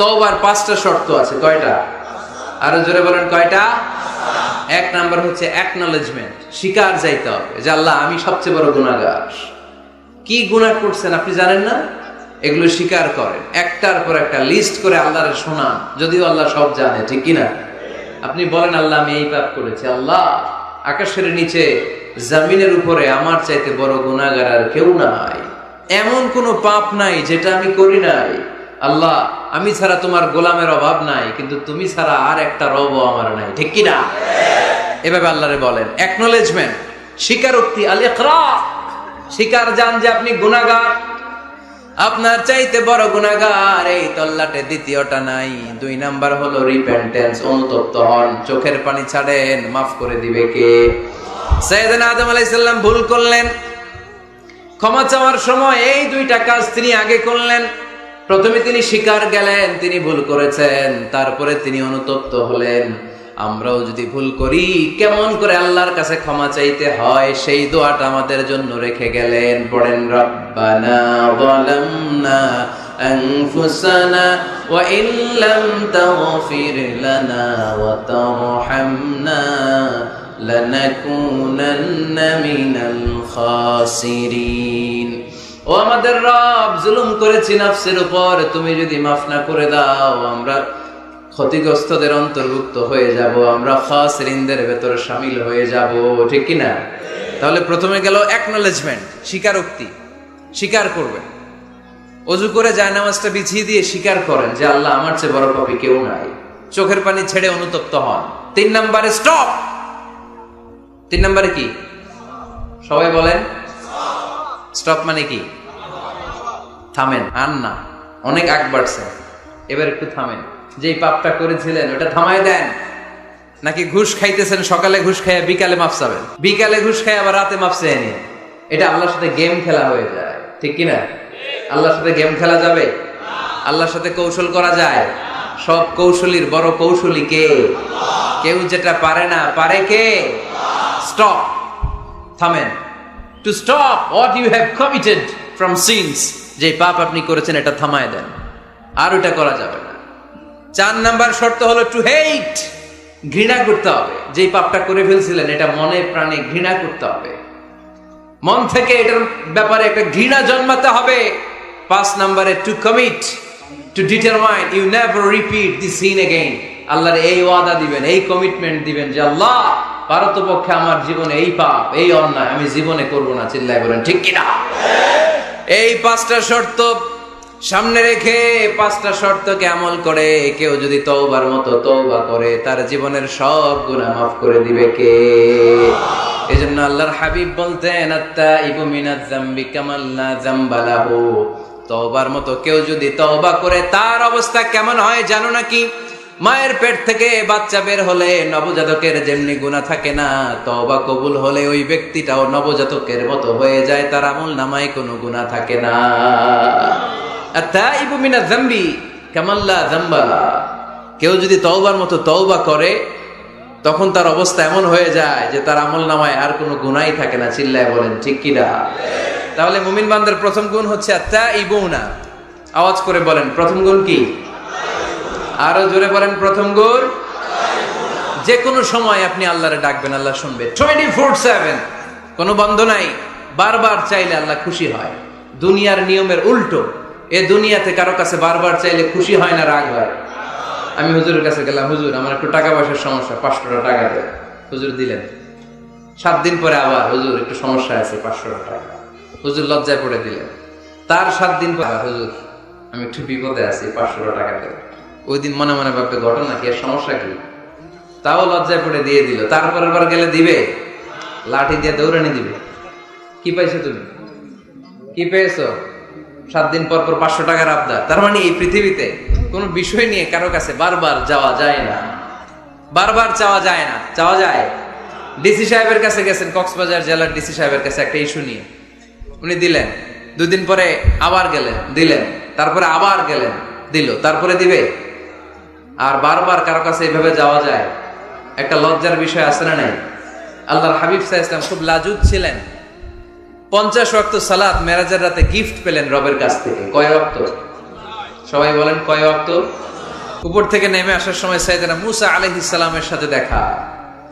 তওবার পাঁচটা শর্ত আছে, কয়টা? আরও জোরে বলেন, কয়টা? এক নাম্বার হচ্ছে অ্যাকনলেজমেন্ট স্বীকার যাইতে হবে, যে আল্লাহ আমি সবচেয়ে বড় গুণাগার কি গুনাহ করছেন আপনি জানেন না? এগুলো স্বীকার করেন, একটার পর একটা লিস্ট করে আল্লাহর শোনান যদিও আল্লাহ সব জানে, ঠিক কি না আপনি বলেন, আল্লাহ আমি এই পাপ করেছি, আল্লাহ, আকাশের নিচে, জামিনের উপরে আমার চাইতে বড় গুণাগার আর কেউ নাই। এমন কোনো পাপ নাই যেটা আমি করি নাই। আল্লাহ, আমি ছাড়া তোমার গোলামের অভাব নাই, কিন্তু তুমি ছাড়া আর একটা রবও আমার নাই। ঠিক কি না এভাবে আল্লাহরে বলেন। অ্যাকনোলেজমেন্ট স্বীকারোক্তি আল স্বীকার যান যে আপনি গুনাহগার। আপনার চাইতে বড় গুনাহগার এই তল্লাটে দ্বিতীয়টা নাই। দুই নাম্বার হলো রিপেন্টেন্স অনুতপ্ত হন। চোখের পানি ছাড়েন, মাফ করে দিবে কে? সাইয়েদনা আদম আলাইহিস সালাম ভুল করলেন। ক্ষমা চাওয়ার সময় এই দুইটা কাজ তিনি আগে করলেন। প্রথমে তিনি স্বীকার গেলেন তিনি ভুল করেছেন তারপরে তিনি অনুতপ্ত হলেন আমরাও যদি ভুল করি কেমন করে আল্লাহর কাছে ক্ষমা চাইতে হয় সেই দোয়াটা আমাদের জন্য রেখে গেলেন পড়েন রব্বানা যালামনা أنفسنا وإن لم تغفر لنا وترحمنا لنكونن من الخاسرين ও আমাদের রব জুলুম করেছি নাফসের উপর, তুমি যদি মাফ না করে দাও, আমরা ক্ষতিগ্রস্তদের অন্তর্ভুক্ত হয়ে যাব, আমরা খাসরিনদের ভেতরে সামিল হয়ে যাব, ঠিক কি না? তাহলে প্রথমে গেল অ্যাকনোলেজমেন্ট স্বীকারোক্তি, স্বীকার করবেন। অজু করে যায় নামাজটা বিছিয়ে দিয়ে স্বীকার করেন যে আল্লাহ আমার চেয়ে বড় পাপি কেউ নাই। চোখের পানি ছেড়ে অনুতপ্ত হন। তিন নম্বরে স্টপ তিন নম্বরে কি? সবাই বলেন স্টপ মানে কি? থামেন, আর না। অনেক আগ বাড়ছে। এবার একটু থামেন। যেই পাপটা করেছিলেন, ওটা থামায় দেন। নাকি ঘুষ খাইতেছেন, সকালে ঘুষ খাইয়া বিকালে মাপসাবেন বিকালে ঘুষ খাই আবার রাতে মাপসে নিয়ে এটা আল্লাহর সাথে গেম খেলা হয়ে যায়। ঠিক কি না আল্লাহর সাথে গেম খেলা যাবে? আল্লাহর সাথে কৌশল করা যায়? সব কৌশলীর বড় কৌশলী কে? কেউ যেটা পারে না, পারে কে? স্টপ থামেন। To stop what you have committed from sins যে পাপ আপনি করেছেন, এটা থামায় দেন। আর ওটা করা যাবে না। চার নাম্বার শর্ত হলো টু হেইট ঘৃণা করতে হবে। যে পাপটা করে ফেলছিলেন, এটা মনে প্রাণে ঘৃণা করতে হবে। মন থেকে এটার ব্যাপারে একটা ঘৃণা জন্মাতে হবে। পাঁচ নাম্বারে to commit to determine you never repeat the sin again আল্লাহর এই ওয়াদা দিবেন, এই কমিটমেন্ট দিবেন যে, আল্লাহ পারতপক্ষে আমার জীবনে এই পাপ, এই অন্যায় আমি জীবনে করব না, চিল্লায় বলেন, ঠিক কিনা? এই পাঁচটা শর্ত সামনে রেখে পাঁচটা শর্তকে আমল করে, কেউ যদি তওবার মতো তওবা করে, তার জীবনের সব গুনাহ মাফ করে দিবে কে? এজন্য আল্লাহর হাবিব বলতেন আত্তা ইবু মিনাজ জামবি কামাল্লা জামবালাহু তওবার মতো কেউ যদি তওবা করে, তার অবস্থা কেমন হয় জানো নাকি? মায়ের পেট থেকে বাচ্চা বের হলে নবজাতকের যেমনি গুণা থাকে না, তওবা কবুল হলে ওই ব্যক্তিটাও নবজাতকের মতো হয়ে যায়, তার আমল নামায় কোনো গুণা থাকে না। মিনাজ জামবি কামাল্লা জামবালা কেউ যদি তওবার মতো তওবা করে, তখন তার অবস্থা এমন হয়ে যায় যে তার আমল নামায় আর কোনো গুণাই থাকে না, চিল্লায় বলেন, ঠিক কিনা তাহলে মুমিন বান্দার প্রথম গুণ হচ্ছে আত্মা ইবুনা আওয়াজ করে বলেন, প্রথম গুণ কি? আরও জোরে বলেন প্রথম গুণ যে কোনো সময় আপনি আল্লাহরে ডাকবেন, আল্লাহ শুনবে। টোয়েন্টি ফোর সেভেন কোনো বন্ধ নাই। বারবার চাইলে আল্লাহ খুশি হয়। দুনিয়ার নিয়মের উল্টো। এ দুনিয়াতে কারও কাছে বারবার চাইলে খুশি হয় না, রাগ হয়। আমি হুজুরের কাছে গেলাম, হুজুর, আমার একটু টাকা পয়সার সমস্যা পাঁচশো টাকা দেয় হুজুর দিলেন। সাত দিন পরে আবার, হুজুর, একটু সমস্যা আছে পাঁচশো টাকা হুজুর লজ্জায় পড়ে দিলেন। তার সাত দিন পর হুজুর, আমি একটু বিপদে আছি পাঁচশো টাকা দেয় ওই দিন মনে মনে ভাববে, ঘটনা কি, এর সমস্যা কি? তাও লজ্জায় পড়ে দিয়ে দিল। তারপরের বার গেলে দিবে? লাঠি দিয়ে দৌড়ানি দিবে। কি পাইছো তুমি? কি পেয়েছ? সাত দিন পর পর পাঁচশো টাকার আবদার। তার মানে এই পৃথিবীতে কোনো বিষয় নিয়ে কারও কাছে বারবার যাওয়া যায় না। বারবার চাওয়া যায় না। চাওয়া যায়? ডিসি সাহেবের কাছে গেছেন, কক্সবাজার জেলার ডিসি সাহেবের কাছে একটা ইস্যু নিয়ে। উনি দিলেন। দুদিন পরে আবার গেলেন, দিলেন। তারপরে আবার গেলেন, দিল। তারপরে দিবে? আর বারবার কারও কাছে এভাবে যাওয়া যায়, একটা লজ্জার বিষয় আছে না নাই? আল্লাহর হাবিব সাহা ইসলাম খুব লাজুদ ছিলেন। পঞ্চাশ ওয়াক্ত সালাত মেরাজের রাতে গিফট পেলেন রবের কাছ থেকে। কয় ওয়াক্ত? সবাই বলেন কয় ওয়াক্ত? উপর থেকে নেমে আসার সময় সাইদানা মুসা আলাইহিস সালামের সাথে দেখা।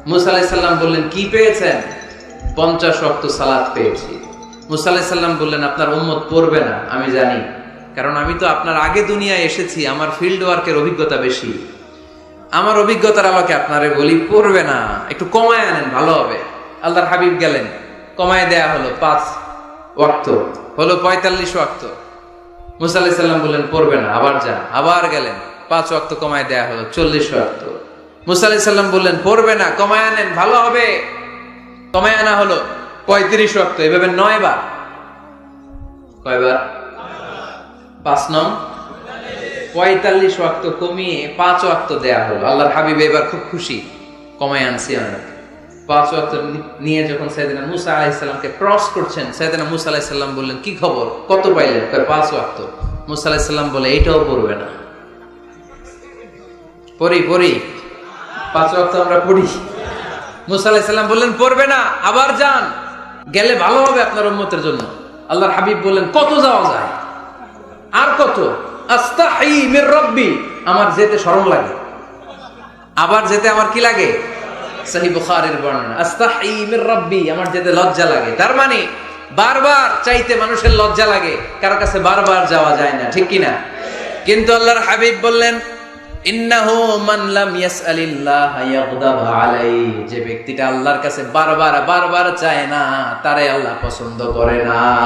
মুসা আলাইহিস সালাম বললেন, কি পেয়েছেন? পঞ্চাশ ওয়াক্ত সালাত পেয়েছি। মুসা আলাইহিস সালাম বললেন, আপনার উম্মত পড়বে না, আমি জানি। কারণ আমি তো আপনার আগে দুনিয়ায় এসেছি, আমার ফিল্ড ওয়ার্কের অভিজ্ঞতা বেশি। আমার অভিজ্ঞতার আলোকে আপনারে বলি, পড়বে না, একটু কমায় আনেন, ভালো হবে। আল্লাহর হাবিব গেলেন, কমায় দেয়া হলো পাঁচ ওয়াক্ত, হলো পঁয়তাল্লিশ ওয়াক্ত। মুসা আলাইহিস সাল্লাম বললেন, পড়বে না, আবার যান। আবার গেলেন, পাঁচ ওয়াক্ত কমায় দেয়া হলো, চল্লিশ ওয়াক্ত। মুসা আলাইহিস সাল্লাম বললেন, পড়বে না, কমায় আনেন, ভালো হবে। কমায় আনা হলো পঁয়ত্রিশ ওয়াক্ত, এভাবে নয় বার কয়বার? পাঁচ নং। পঁয়তাল্লিশ ওয়াক্ত কমিয়ে পাঁচ ওয়াক্ত দেয়া হলো। আল্লাহর হাবিব এবার খুব খুশি। কমায় আনছি আমরা। পাঁচ ওয়াক্ত নিয়ে যখন সাইদিনা মুসা আলাইসাল্লামকে ক্রস করছেন সাইদিনা মুসা আলাইসাল্লাম বললেন, কি খবর? কত পাইলেন? কয়, পাঁচ ওয়াক্ত। মুসা আলাইসাল্লাম বলে, এইটাও পড়বে না। পড়ি পড়ি। পাঁচ ওয়াক্ত আমরা পড়ি। মুসা আলাইসাল্লাম বললেন, পড়বে না, আবার যান। গেলে ভালো হবে আপনার উম্মতের জন্য। আল্লাহর হাবিব বললেন, কত যাওয়া যায়? রব্বি আমার যেতে লাগে। আবার যেতে আমার কি লাগে? মানে কিন্তু যে ব্যক্তিটা আল্লাহর কাছে বারবার বারবার চায় না, তারে আল্লাহ পছন্দ করে না।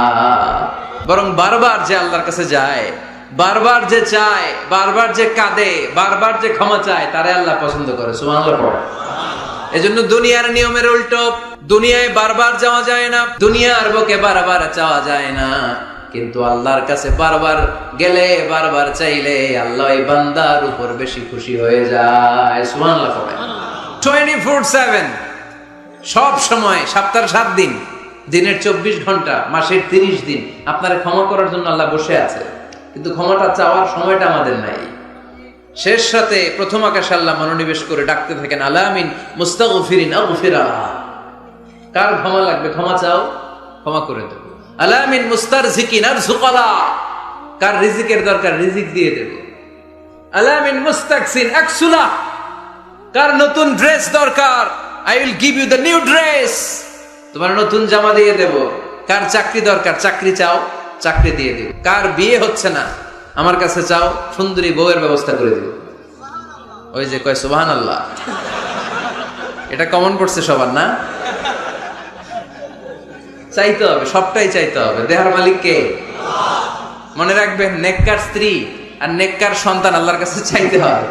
বরং বারবার যে আল্লাহর কাছে যায় বারবার যে চায়, বারবার যে কাঁদে, বারবার যে ক্ষমা চায়, তারে আল্লাহ পছন্দ করে। এজন্য দুনিয়ার নিয়মের উল্টো, দুনিয়ায় বারবার যাওয়া যায় না, দুনিয়ার বুকে বারবার চাওয়া যায় না। কিন্তু আল্লাহর কাছে বারবার গেলে, বারবার চাইলে আল্লাহ এই বান্দার উপর বেশি খুশি হয়ে যায়। সুবহানাল্লাহ টোয়েন্টি 24/7 সব সময়, সপ্তাহের সাত দিন, দিনের চব্বিশ ঘণ্টা, মাসের তিরিশ দিন, আপনারা ক্ষমা করার জন্য আল্লাহ বসে আছে। কিন্তু ক্ষমাটা চাওয়ার সময়টা আমাদের নাই। শেষ সাথে প্রথম আকাশে আল্লাহ মনোনিবেশ করে ডাকতে থাকেন, আলামিন, মুস্তাগফিরিন, আগফিরা। কার ক্ষমা লাগবে? ক্ষমা চাও? ক্ষমা করে দেব। আলামিন মুস্তার জিকিন আর আরজুকালা কার রিজিকের দরকার? রিজিক দিয়ে দেব। আলামিন মুস্তাকসিন আকসুলা কার নতুন ড্রেস দরকার? I will give you the new dress. তোমার নতুন জামা দিয়ে দেব। কার চাকরি দরকার? চাকরি চাও? চাকরি দিয়ে দিব কার বিয়ে হচ্ছে না, আমার কাছে চাও, সুন্দরী বউয়ের ব্যবস্থা করে দিব ওই যে কয় সুবহান আল্লাহ এটা কমন পড়ছে সবার, না? চাইতে হবে, সবটাই চাইতে হবে। দেহার মালিক কে? মনে রাখবেন নেককার স্ত্রী আর নেককার সন্তান আল্লাহর কাছে চাইতে হবে।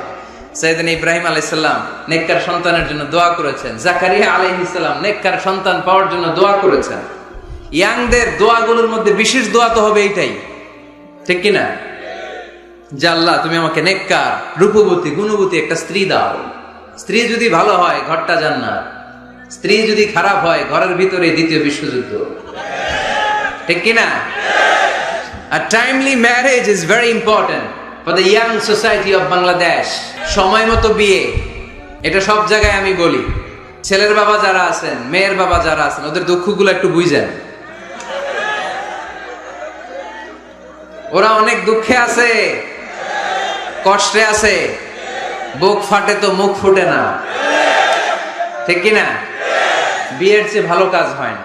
সাইদিন ইব্রাহিম আলাইসাল্লাম নেককার সন্তানের জন্য দোয়া করেছেন। জাকারিয়া আলাইহিসাল্লাম নেককার সন্তান পাওয়ার জন্য দোয়া করেছেন। ইয়াংদের দোয়াগুলোর মধ্যে বিশেষ দোয়া তো হবে এইটাই। ঠিক কি না যে আল্লাহ, তুমি আমাকে নেককার, রূপবতী, গুণবতী একটা স্ত্রী দাও। স্ত্রী যদি ভালো হয়, ঘরটা জান্নাত। স্ত্রী যদি খারাপ হয়, ঘরের ভিতরে দ্বিতীয় বিশ্বযুদ্ধ। ঠিক কি না A timely marriage is very important for young society society Bangladesh সময় মতো বিয়ে। এটা সব জায়গায় আমি বলি। ছেলের বাবা যারা আছেন, মেয়ের বাবা যারা আছেন, ওদের দুঃখগুলো একটু বুঝেন। ওরা অনেক দুঃখে আছে, কষ্টে আছে, বুক ফাটে তো মুখ ফুটে না। ঠিক কি না বিয়ের চেয়ে ভালো কাজ হয় না।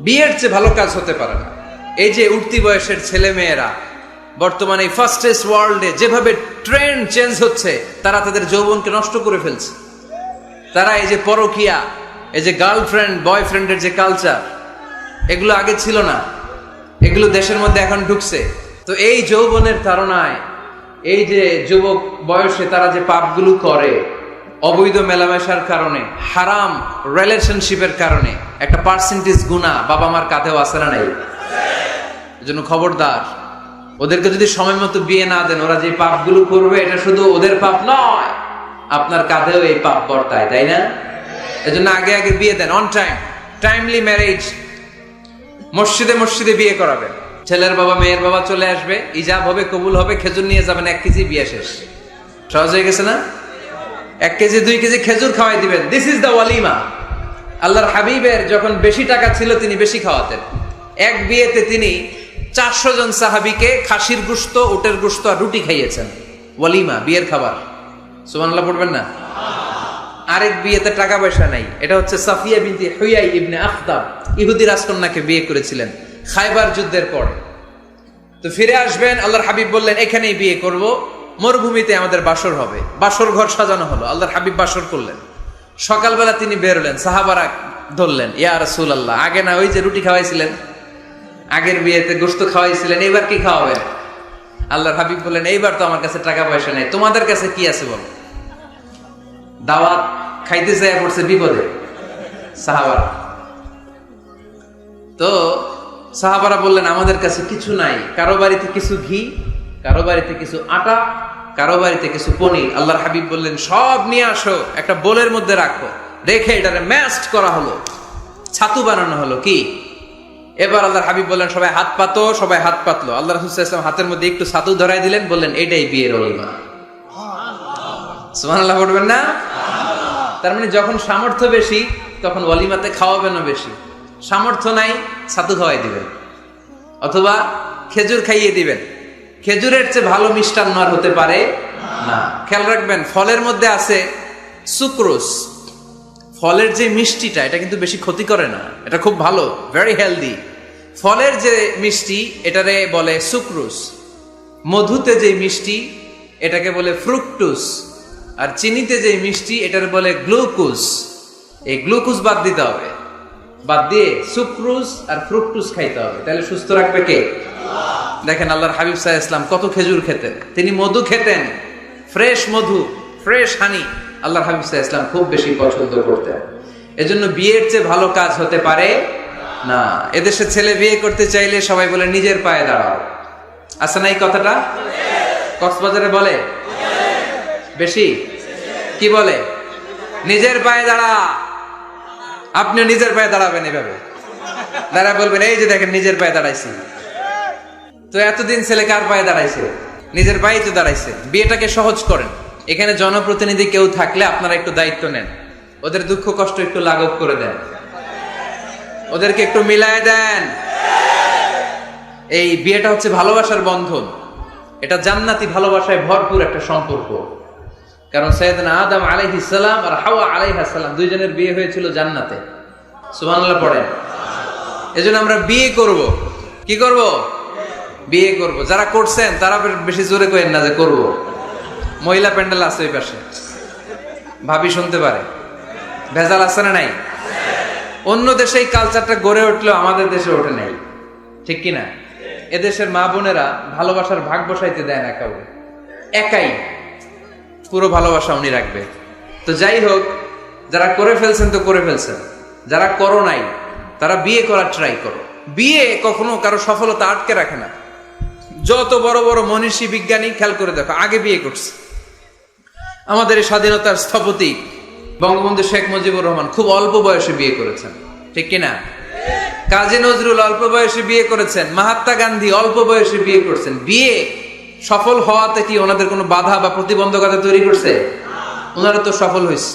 বিয়ের চেয়ে ভালো কাজ হতে পারে না। এই যে উঠতি বয়সের ছেলে মেয়েরা বর্তমানে ফার্স্টেস্ট ওয়ার্ল্ডে যেভাবে ট্রেন্ড চেঞ্জ হচ্ছে, তারা তাদের যৌবনকে নষ্ট করে ফেলছে। তারা এই যে পরকিয়া, এই যে গার্লফ্রেন্ড বয়ফ্রেন্ডের যে কালচার এগুলো আগে ছিল না। এগুলো দেশের মধ্যে এখন ঢুকছে। তো এই যৌবনের তাড়নায়, এই যে যুবক বয়সে তারা যে পাপগুলো করে, অবৈধ মেলামেশার কারণে, হারাম রিলেশনশিপের কারণে, একটা পার্সেন্টেজ গুণা বাবা মার কাঁধেও আসে না নাই? জন্য খবরদার, ওদেরকে যদি সময় মতো বিয়ে না দেন, ওরা যে পাপগুলো করবে, এটা শুধু ওদের পাপ নয়, আপনার কাঁধেও এই পাপ বর্তায়, তাই না? এজন্য আগে আগে বিয়ে দেন অন টাইম টাইমলি ম্যারেজ মসজিদে মসজিদে বিয়ে করাবেন ছেলের বাবা, মেয়ের বাবা চলে আসবে, ইজাব হবে, কবুল হবে, খেজুর নিয়ে যাবেন, এক কেজি বিয়ে শেষ। সহজ হয়ে গেছে না? এক কেজি, দুই কেজি খেজুর খাওয়াই দিবেন। দিস ইজ দ্য ওয়ালিমা আল্লাহর হাবিবের যখন বেশি টাকা ছিল, তিনি বেশি খাওয়াতেন। এক বিয়েতে তিনি চারশো জন সাহাবিকে খাসির গুস্ত, উটের গুস্ত আর রুটি খাইয়েছেন। ওয়ালিমা, বিয়ের খাবার। সুবহানাল্লাহ, পড়বেন না? আরেক বিয়েতে টাকা পয়সা নাই। এটা হচ্ছে সাফিয়া বিনতি হুয়াই ইবনে আফতাব ইহুদি রাজকন্যাকে বিয়ে করেছিলেন খাইবার যুদ্ধের পর। তো ফিরে আসবেন, আল্লাহর হাবিব বললেন, এখানেই বিয়ে করব। মরুভূমিতে আমাদের বাসর হবে। বাসর ঘর সাজানো হলো। আল্লাহর হাবিব বাসর করলেন। সকালবেলা তিনি বেরোলেন সাহাবারা ধরলেন, ইয়া রাসূল আল্লাহ আগে না ওই যে রুটি খাওয়াইছিলেন? আগের বিয়েতে গোস্ত খাওয়াইছিলেন, এবার কি খাওয়াবেন? আল্লাহর হাবিব বললেন, এইবার তো আমার কাছে টাকা পয়সা নেই। তোমাদের কাছে কি আছে বলো? দাওয়াত খাইতে চাই পড়ছে বিপদে। সাহাবারা। তো, সাহাবারা বললেন, আমাদের কাছে কিছু নাই। কারও বাড়িতে কিছু ঘি, কারও বাড়িতে কিছু আটা, কারও বাড়িতে কিছু পনির। আল্লাহর হাবিব বললেন, সব নিয়ে আসো, একটা বোলের মধ্যে রাখো। রেখে এটারে ম্যাস্ট করা হলো। ছাতু বানানো হলো কি? এবার আল্লাহর হাবিব বললেন, সবাই হাত পাতো, সবাই হাত পাতলো। আল্লাহ রসুল ইসলাম হাতের মধ্যে একটু ছাতু ধরাই দিলেন, বললেন, এটাই বিয়ের অলিমা সুবহানাল্লাহ, পড়বেন না? তার মানে যখন সামর্থ্য বেশি, তখন ওয়ালিমাতে খাওয়াবেনও বেশি। সামর্থ্য নাই, ছাতু খাওয়াই দিবেন। অথবা খেজুর খাইয়ে দিবেন। খেজুরের চেয়ে ভালো মিষ্টান্ন আর হতে পারে না। খেয়াল রাখবেন, ফলের মধ্যে আছে সুক্রোস ফলের যে মিষ্টিটা, এটা কিন্তু বেশি ক্ষতি করে না। এটা খুব ভালো ভেরি হেলদি ফলের যে মিষ্টি, এটারে বলে সুক্রোস মধুতে যে মিষ্টি, এটাকে বলে ফ্রুকটুস আর চিনিতে যে মিষ্টি, এটার বলে গ্লুকোজ। এই গ্লুকোজ বাদ দিতে হবে। বাদ দিয়ে সুক্রুজ আর ফ্রুকটুস খাইতে হবে। তাহলে সুস্থ রাখবে কে? দেখেন আল্লাহর হাবিব সাহা ইসলাম কত খেজুর খেতেন। তিনি মধু খেতেন, ফ্রেশ মধু, ফ্রেশ হানি আল্লাহর হাবিব সাহা ইসলাম খুব বেশি পছন্দ করতেন। এজন্য বিয়ের চেয়ে ভালো কাজ হতে পারে না। এদেশে ছেলে বিয়ে করতে চাইলে সবাই বলে, নিজের পায়ে দাঁড়াও। আছে না এই কথাটা? কক্সবাজারে বলে? বেশি? কি বলে? নিজের পায়ে দাঁড়া। আপনি নিজের পায়ে দাঁড়াবেন এভাবে। দাঁড়া বলবেন, এই যে দেখেন, নিজের পায়ে দাঁড়াইছি। তো এতদিন ছেলে কার পায়ে দাঁড়াইছে? নিজের পায়ে তো দাঁড়াইছে। বিয়েটাকে সহজ করেন। এখানে জনপ্রতিনিধি কেউ থাকলে আপনারা একটু দায়িত্ব নেন। ওদের দুঃখ, কষ্ট একটু লাঘব করে দেন। ওদেরকে একটু মিলায় দেন। এই বিয়েটা হচ্ছে ভালোবাসার বন্ধন। এটা জান্নাতি ভালোবাসায় ভরপুর একটা সম্পর্ক। কারণ সৈয়দনা আদম আলাইহিসাল্লাম আর হাওয়া আলাইহাসাল্লাম দুইজনের বিয়ে হয়েছিল জান্নাতে। সুবহানাল্লাহ পড়েন। এজন্য আমরা বিয়ে করব। কি করব? বিয়ে করব। যারা করছেন, তারা বেশি জোরে করেন না যে করব। মহিলা প্যান্ডেল আছে ওই পাশে। ভাবি শুনতে পারে। ভেজাল আছে না নাই? অন্য দেশে এই কালচারটা গড়ে উঠলেও আমাদের দেশে ওঠে নাই। ঠিক কিনা? এদেশের মা বোনেরা ভালোবাসার ভাগ বসাইতে দেয় না কাউকে। একাই। পুরো ভালোবাসা উনি রাখবে। তো যাই হোক, যারা করে ফেলছেন তো করে ফেলছেন। যারা করো নাই, তারা বিয়ে করার ট্রাই করো। বিয়ে কখনো কারও সফলতা আটকে রাখে না। যত বড় বড় মনীষী, বিজ্ঞানী, খেয়াল করে দেখো, আগে বিয়ে করছে। আমাদের এই স্বাধীনতার স্থপতি বঙ্গবন্ধু শেখ মুজিবুর রহমান খুব অল্প বয়সে বিয়ে করেছেন। ঠিক কিনা? কাজী নজরুল অল্প বয়সে বিয়ে করেছেন। মহাত্মা গান্ধী অল্প বয়সে বিয়ে করছেন। বিয়ে সফল হওয়াতে কি ওনাদের কোনো বাধা বা প্রতিবন্ধকতা তৈরি করছে? ওনারা তো সফল হয়েছে।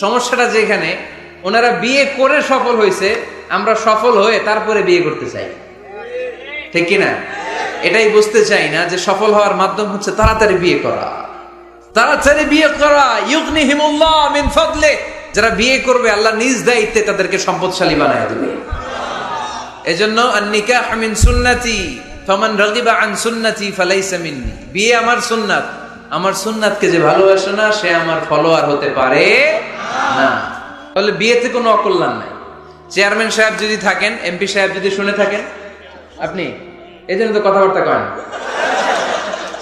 সমস্যাটা যেখানে ওনারা বিয়ে করে সফল হয়েছে, আমরা সফল হয়ে তারপরে বিয়ে করতে চাই। ঠিক কিনা? এটাই বুঝতে চাই না যে সফল হওয়ার মাধ্যম হচ্ছে তাড়াতাড়ি বিয়ে করা। তাড়াতাড়ি বিয়ে করা ইউকনি হিমুল্লাহ মিন ফদলে যারা বিয়ে করবে, আল্লাহ নিজ দায়িত্বে তাদেরকে সম্পদশালী বানায় দিবে। এজন্য নিকাহ মিন সুন্নাতি। ফামান রাগিবা আন সুন্নাতি ফালাইসা মিন্নি। বিয়ে আমার সুন্নাত। আমার সুন্নাতকে যে ভালোবাসে না, সে আমার ফলোয়ার হতে পারে না। তাহলে বিয়েতে কোনো অকল্যাণ নাই। চেয়ারম্যান সাহেব যদি থাকেন, এমপি সাহেব যদি শুনে থাকেন, আপনি এই জন্য তো কথাবার্তা করেন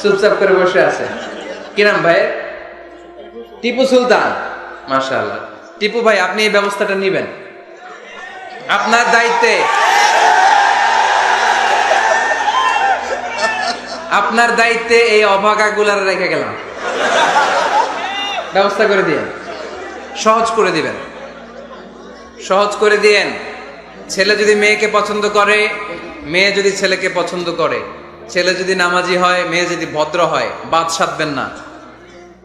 চুপচাপ করে বসে আছে কিরাম ভাই টিপু সুলতান। মাশাআল্লাহ। টিপু ভাই, আপনি এই ব্যবস্থাটা নিবেন। আপনার দায়িত্বে আপনার দায়িত্বে এই অভাগা গুলার রেখে গেলাম। ব্যবস্থা করে দিয়েন। সহজ করে দিবেন। সহজ করে দিয়েন। ছেলে যদি মেয়েকে পছন্দ করে, মেয়ে যদি ছেলেকে পছন্দ করে, ছেলে যদি নামাজি হয়, মেয়ে যদি ভদ্র হয়, বাদ সাধবেন না।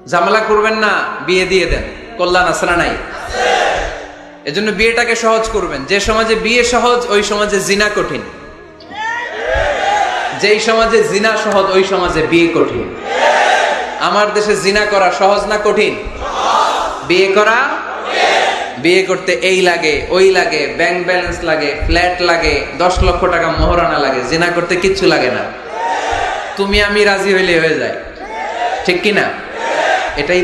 ঝামেলা করবেন না, বিয়ে দিয়ে দেন। কল্যাণ না নাই? এজন্য বিয়েটাকে সহজ করবেন। যে সমাজে বিয়ে সহজ, ওই সমাজে জিনা কঠিন। যেই সমাজে জিনা সহজ, ওই সমাজে বিয়ে কঠিন। আমার দেশে জিনা করা সহজ না কঠিন? বিয়ে করা বিয়ে করতে এই লাগে, ওই লাগে ব্যাংক ব্যালেন্স লাগে ফ্ল্যাট লাগে, দশ লক্ষ টাকা মোহরানা লাগে, জিনা করতে কিচ্ছু লাগে না। তুমি আমি রাজি হইলে হয়ে যায়। ঠিক কি না এটাই